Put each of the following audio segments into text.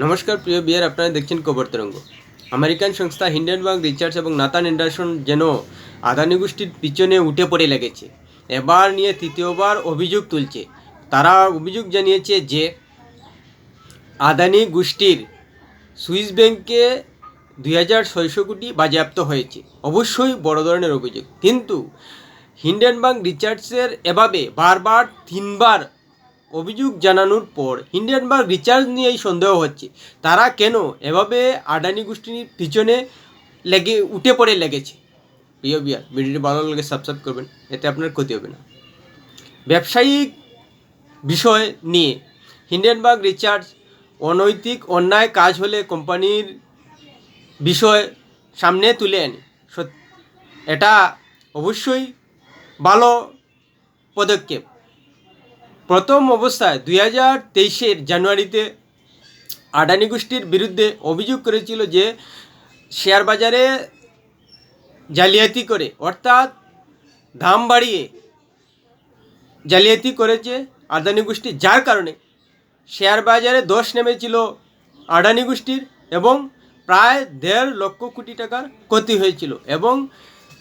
নমস্কার, প্রিয় বিয়ার, আপনারা দেখছেন কবর তরঙ্গ। আমেরিকান সংস্থা হিন্ডেনবার্গ রিচার্ডস এবং নাতান অ্যান্ডারসন যেন আদানি গোষ্ঠীর পিছনে উঠে পড়ে লেগেছে। এবার নিয়ে তৃতীয়বার অভিযোগ তুলছে। তারা অভিযোগ জানিয়েছে যে, আদানি গোষ্ঠীর সুইস ব্যাংকে দুই হাজার ছয়শো কোটি বাজেয়াপ্ত হয়েছে। অবশ্যই বড় ধরনের অভিযোগ। কিন্তু হিন্ডেনবার্গ রিচার্ডসের এভাবে বারবার তিনবার অভিযোগ জানানোর পর হিন্ডেনবার্গ রিচার্জ নিয়েই সন্দেহ হচ্ছে। তারা কেন এভাবে আডানি গোষ্ঠীর পিছনে লেগে, উঠে পড়ে লেগেছে? প্রিয় বিয়ার ভিডিওটি ভালো লাগে সাবস্ক্রাইব করবেন, এতে আপনার ক্ষতি হবে না। ব্যবসায়িক বিষয় নিয়ে হিন্ডেনবার্গ রিচার্জ অনৈতিক, অন্যায় কাজ হলে কোম্পানির বিষয় সামনে তুলে আনে। এটা অবশ্যই ভালো পদক্ষেপ। প্রথম অবস্থায় দুই হাজার তেইশের জানুয়ারিতে আদানি গোষ্ঠীর বিরুদ্ধে অভিযোগ করেছিল যে শেয়ার বাজারে জালিয়াতি করে, অর্থাৎ দাম বাড়িয়ে জালিয়াতি করেছে আদানি গোষ্ঠী, যার কারণে শেয়ার বাজারে দোষ নেমেছিল আদানি গোষ্ঠীর এবং প্রায় দেড় লক্ষ কোটি টাকার ক্ষতি হয়েছিল এবং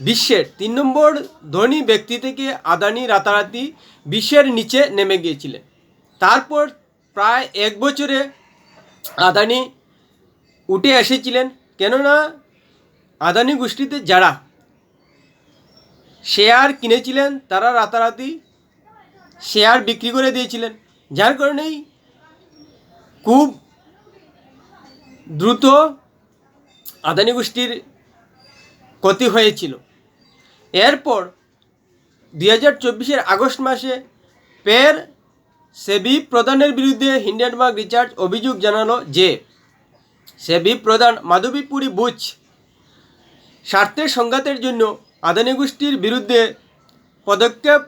বিশ্বের তিন নম্বর ধনী ব্যক্তি থেকে আদানি রাতারাতি বিশ্বের নিচে নেমে গিয়েছিলেন। তারপর প্রায় এক বছরে আদানি উঠে এসেছিলেন। কেননা আদানি গোষ্ঠীতে যারা শেয়ার কিনেছিলেন, তারা রাতারাতি শেয়ার বিক্রি করে দিয়েছিলেন। যার কারণেই খুব দ্রুত আদানি গোষ্ঠীর ক্ষতি হয়েছিল। এরপর দুই হাজার চব্বিশের আগস্ট মাসে পের সেবি প্রধানের বিরুদ্ধে হিন্ডেনবার্গ রিচার্জ অভিযোগ জানালো যে, সেবি প্রধান মাধবীপুরী বুচ স্বার্থের সংঘাতের জন্য আদানি গোষ্ঠীর বিরুদ্ধে পদক্ষেপ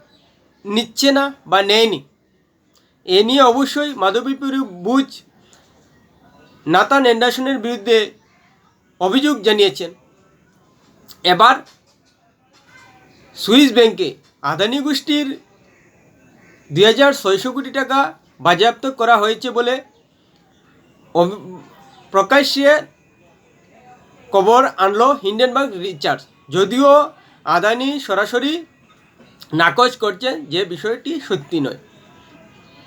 নিচ্ছে না বা নেয়নি। এ নিয়ে অবশ্যই মাধবীপুরী বুচ নাতান অ্যান্ডারসনের বিরুদ্ধে অভিযোগ জানিয়েছেন। এবার সুইস ব্যাংকে আদানি গোষ্ঠীর দুই হাজার ছয়শো কোটি টাকা বাজেয়াপ্ত করা হয়েছে বলে প্রকাশ্যে খবর আনলো হিন্ডেনবার্গ রিচার্জ। যদিও আদানি সরাসরি নাকচ করছেন যে বিষয়টি সত্যি নয়।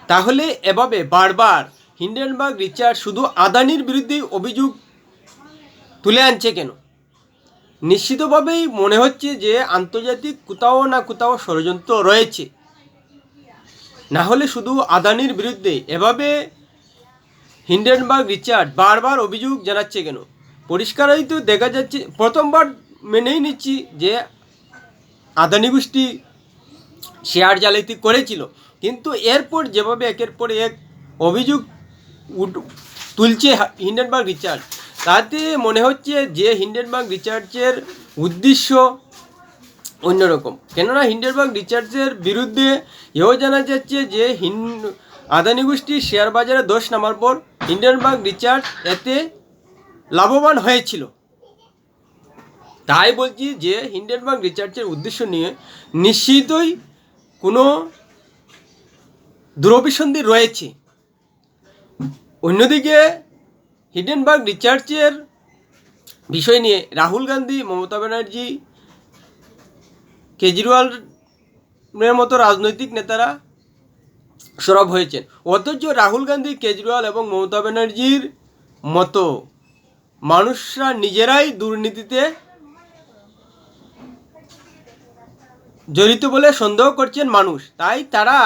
তাহলে এভাবে বারবার হিন্ডেনবার্গ রিচার্জ শুধু আদানির বিরুদ্ধেই অভিযোগ তুলে আনছে কেন? নিশ্চিতভাবেই মনে হচ্ছে যে আন্তর্জাতিক কোথাও না কোথাও ষড়যন্ত্র রয়েছে। না হলে শুধু আদানির বিরুদ্ধে। এভাবে হিন্ডেনবার্গ রিচার্ড বারবার অভিযোগ জানাচ্ছে কেন? পরিষ্কারই তো দেখা যাচ্ছে, প্রথমবার মেনেই নিচ্ছি যে আদানি গোষ্ঠী শেয়ার জালিয়াতি করেছিল। কিন্তু এরপর যেভাবে একের পর এক অভিযোগ তুলছে হিন্ডেনবার্গ রিচার্জ তাতে মনে হচ্ছে যে হিন্ডেনবার্গ রিচার্জের উদ্দেশ্য অন্যরকম। কেননা হিন্ডেনবার্গ রিচার্জের বিরুদ্ধে এও জানা যাচ্ছে যে হিন আদানি গোষ্ঠী শেয়ার বাজারে দোষ নামার পর হিন্ডেনবার্গ রিচার্জ এতে লাভবান হয়েছিল। তাই বলছি যে হিন্ডেনবার্গ রিচার্জের উদ্দেশ্য নিয়ে নিশ্চিতই কোনো দুরভিসন্ধি রয়েছে। অন্যদিকে হিডেনবার্গ রিচার্চের বিষয় নিয়ে রাহুল গান্ধী, মমতা ব্যানার্জি, কেজরিওয়ালের মতো রাজনৈতিক নেতারা সরব হয়েছেন। অথচ রাহুল গান্ধী, কেজরিওয়াল এবং মমতা ব্যানার্জির মতো মানুষরা নিজেরাই দুর্নীতিতে জড়িত বলে সন্দেহ করছেন মানুষ। তাই তারা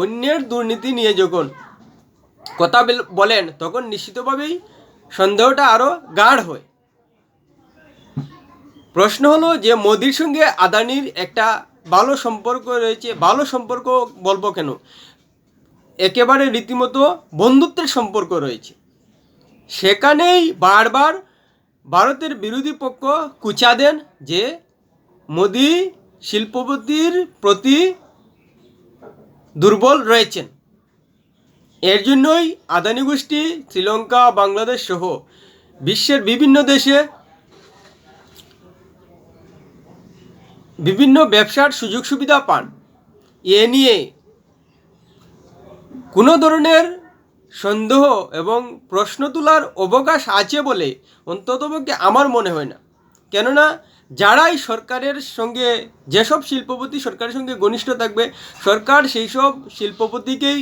অন্যের দুর্নীতি নিয়ে যখন কথা বেল- বলেন, তখন নিশ্চিতভাবেই সন্দেহটা আরও গাঢ় হয়। প্রশ্ন হলো যে, মোদির সঙ্গে আদানির একটা ভালো সম্পর্ক রয়েছে, ভালো সম্পর্ক বলব কেন? একেবারে রীতিমতো বন্ধুত্বের সম্পর্ক রয়েছে। সেখানেই বারবার ভারতের বিরোধী পক্ষ কুচা দেন যে, মোদি শিল্পপতির প্রতি দুর্বল রয়েছেন। এর জন্যই আদানি গোষ্ঠী, শ্রীলঙ্কা, বাংলাদেশ সহ বিশ্বের বিভিন্ন দেশে বিভিন্ন ব্যবসার সুযোগ সুবিধা পান। এ নিয়ে কোনো ধরনের সন্দেহ এবং প্রশ্ন তোলার অবকাশ আছে বলে অন্ততপক্ষে আমার মনে হয় না। কেননা, যারাই সরকারের সঙ্গে, যেসব শিল্পপতি সরকারের সঙ্গে ঘনিষ্ঠ থাকবে, সরকার সেই সব শিল্পপতিকেই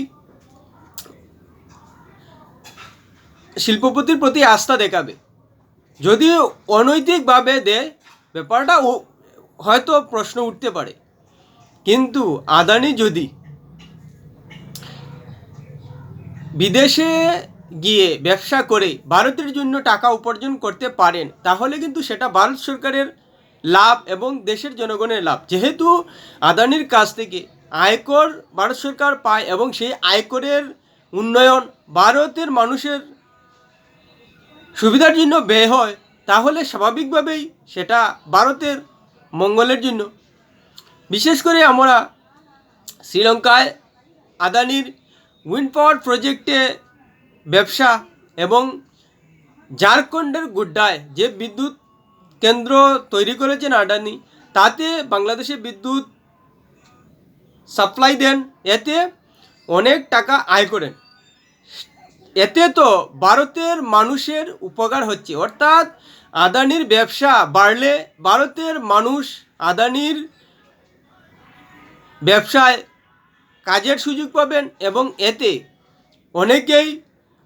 শিল্পপতির প্রতি আস্থা দেখাবে। যদি অনৈতিকভাবে দেয় ব্যাপারটা হয়তো প্রশ্ন উঠতে পারে। কিন্তু আদানি যদি বিদেশে গিয়ে ব্যবসা করে ভারতের জন্য টাকা উপার্জন করতে পারেন, তাহলে কিন্তু সেটা ভারত সরকারের লাভ এবং দেশের জনগণের লাভ। যেহেতু আদানির কাছ থেকে আয়কর ভারত সরকার পায় এবং সেই আয়করের উন্নয়ন ভারতের মানুষের সুবিধার জন্য ব্যয় হয়, তাহলে স্বাভাবিকভাবেই সেটা ভারতের মঙ্গলের জন্য। বিশেষ করে আমরা শ্রীলঙ্কায় আদানির উইন্ড পাওয়ার প্রজেক্টে ব্যবসা এবং ঝাড়খণ্ডের গুড্ডায় যে বিদ্যুৎ কেন্দ্র তৈরি করেছেন আদানি, তাতে বাংলাদেশে বিদ্যুৎ সাপ্লাই দেন, এতে অনেক টাকা আয় করেন। এতে তো ভারতের মানুষের উপকার হচ্ছে। অর্থাৎ আদানির ব্যবসা বাড়লে ভারতের মানুষ আদানির ব্যবসায় কাজের সুযোগ পাবেন এবং এতে অনেকেই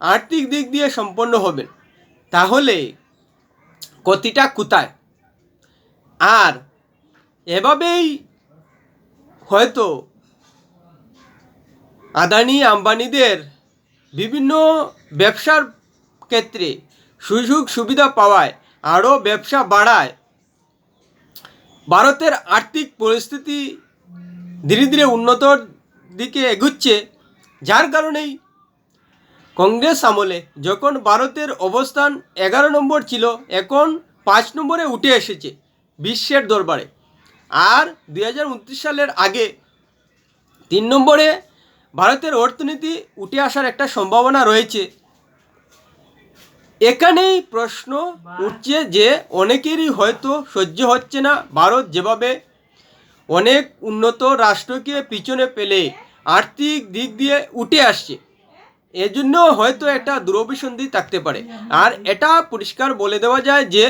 আর্থিক দিক দিয়ে সম্পন্ন হবেন। তাহলে গতিটা কোথায়? আর এভাবেই হয়তো আদানি আম্বানিদের বিভিন্ন ব্যবসার ক্ষেত্রে সুযোগ সুবিধা পাওয়ায় আরও ব্যবসা বাড়ায়। ভারতের আর্থিক পরিস্থিতি ধীরে ধীরে উন্নতর দিকে এগুচ্ছে, যার কারণেই কংগ্রেস আমলে যখন ভারতের অবস্থান এগারো নম্বর ছিল, এখন পাঁচ নম্বরে উঠে এসেছে বিশ্বের দরবারে। আর দু হাজার উনত্রিশ সালের আগে তিন নম্বরে ভারতের অর্থনীতি উঠে আসার একটা সম্ভাবনা রয়েছে। এখানেই প্রশ্ন উঠছে যে অনেকেরই হয়তো সহ্য হচ্ছে না, ভারত যেভাবে অনেক উন্নত রাষ্ট্রকে পিছনে পেলে আর্থিক দিক দিয়ে উঠে আসছে, এজন্য হয়তো একটা দুরভিসন্ধি থাকতে পারে। আর এটা পরিষ্কার বলে দেওয়া যায় যে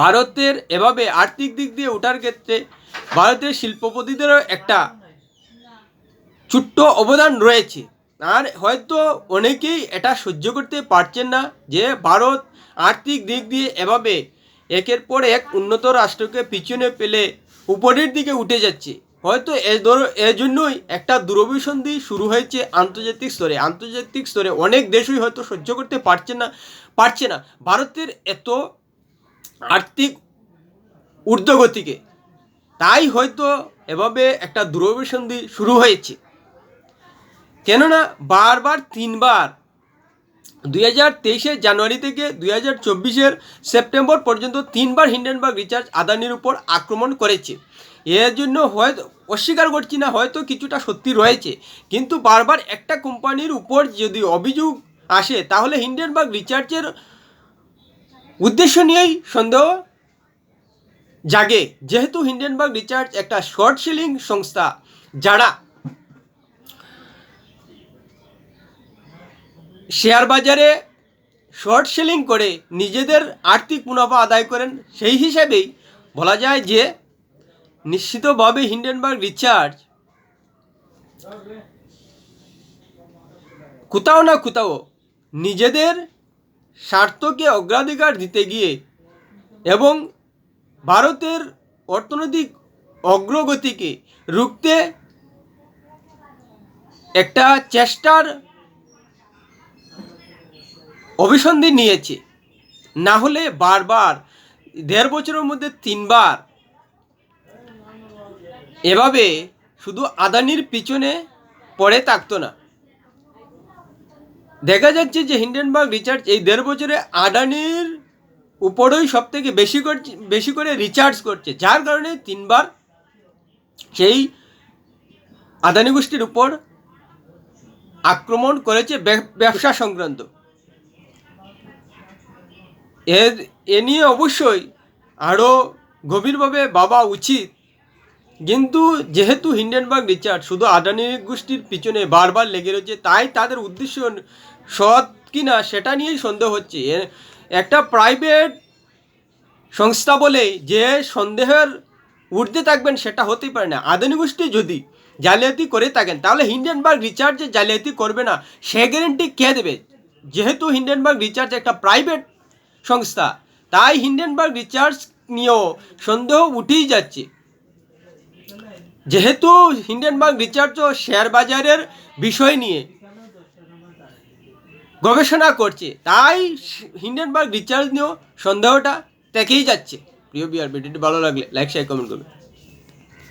ভারতের এভাবে আর্থিক দিক দিয়ে ওঠার ক্ষেত্রে ভারতের শিল্পপতিদেরও একটা ছোট্ট অবদান রয়েছে। আর হয়তো অনেকেই এটা সহ্য করতে পারছেন না যে ভারত আর্থিক দিক দিয়ে এভাবে একের পর এক উন্নত রাষ্ট্রকে পিছনে পেলে উপরের দিকে উঠে যাচ্ছে। হয়তো এ ধর এজন্যই একটা দূরভিসন্ধি শুরু হয়েছে আন্তর্জাতিক স্তরে। আন্তর্জাতিক স্তরে অনেক দেশই হয়তো সহ্য করতে পারছে না পারছে না। ভারতের এত আর্থিক ঊর্ধ্বগতিকে, তাই হয়তো এভাবে একটা দূরভিসন্ধি শুরু হয়েছে। কেননা বারবার তিনবার, দুই হাজার তেইশের জানুয়ারি থেকে দুই হাজার চব্বিশের সেপ্টেম্বর পর্যন্ত তিনবার হিন্ডেনবার্গ রিচার্জ আদানির উপর আক্রমণ করেছে। এর জন্য হয়তো অস্বীকার করছি না, হয়তো কিছুটা সত্যি রয়েছে। কিন্তু বারবার একটা কোম্পানির উপর যদি অভিযোগ আসে, তাহলে হিন্ডেনবার্গ রিচার্জের উদ্দেশ্য নিয়েই সন্দেহ জাগে। যেহেতু হিন্ডেনবার্গ রিচার্জ একটা শর্ট সেলিং সংস্থা, যারা শেয়ার বাজারে শর্ট সেলিং করে নিজেদের আর্থিক মুনাফা আদায় করেন। সেই হিসাবেই বলা যায় যে নিশ্চিতভাবে হিন্ডেনবার্গ রিচার্জ কোথাও না কোথাও নিজেদের স্বার্থকে অগ্রাধিকার দিতে গিয়ে এবং ভারতের অর্থনৈতিক অগ্রগতিকে রুখতে একটা চেষ্টার অভিসন্ধি নিয়েছে। না হলে বারবার, দেড় বছরের মধ্যে তিনবার এভাবে শুধু আদানির পিছনে পড়ে থাকতো না। দেখা যাচ্ছে যে হিন্ডেনবার্গ রিচার্জ এই দেড় বছরে আদানির উপরেই সব থেকে বেশি করছে বেশি করে রিচার্জ করছে। যার কারণে তিনবার সেই আদানি গোষ্ঠীর উপর আক্রমণ করেছে ব্যবসা সংক্রান্ত। এর এ নিয়ে অবশ্যই আরও গভীরভাবে ভাবা উচিত। কিন্তু যেহেতু হিন্ডেনবার্গ রিচার্ড শুধু আদানি গোষ্ঠীর পিছনে বারবার লেগে রয়েছে, তাই তাদের উদ্দেশ্য সৎ কি না সেটা নিয়েই সন্দেহ হচ্ছে। একটা প্রাইভেট সংস্থা বলে যে সন্দেহের উঠতে থাকবেন সেটা হতেই পারে না। আদানি গোষ্ঠী যদি জালিয়াতি করে থাকেন, তাহলে হিন্ডেনবার্গ রিচার্জ যে জালিয়াতি করবে না, সে গ্যারেন্টি কে দেবে? যেহেতু হিন্ডেনবার্গ রিচার্জ একটা প্রাইভেট সংস্থা। তাই হিন্ডেনবার্গ রিচার্জ নিয়েও সন্দেহ উঠেই যাচ্ছে। যেহেতু হিন্ডেনবার্গ ও শেয়ার বাজারের বিষয় নিয়ে গবেষণা করছে, তাই হিন্ডেনবার্গ রিচার্জ নিয়েও সন্দেহটা থেকেই যাচ্ছে। প্রিয় বিয়ার ভিডিওটি ভালো লাগলে লাইক শেয়ার কমেন্ট করবে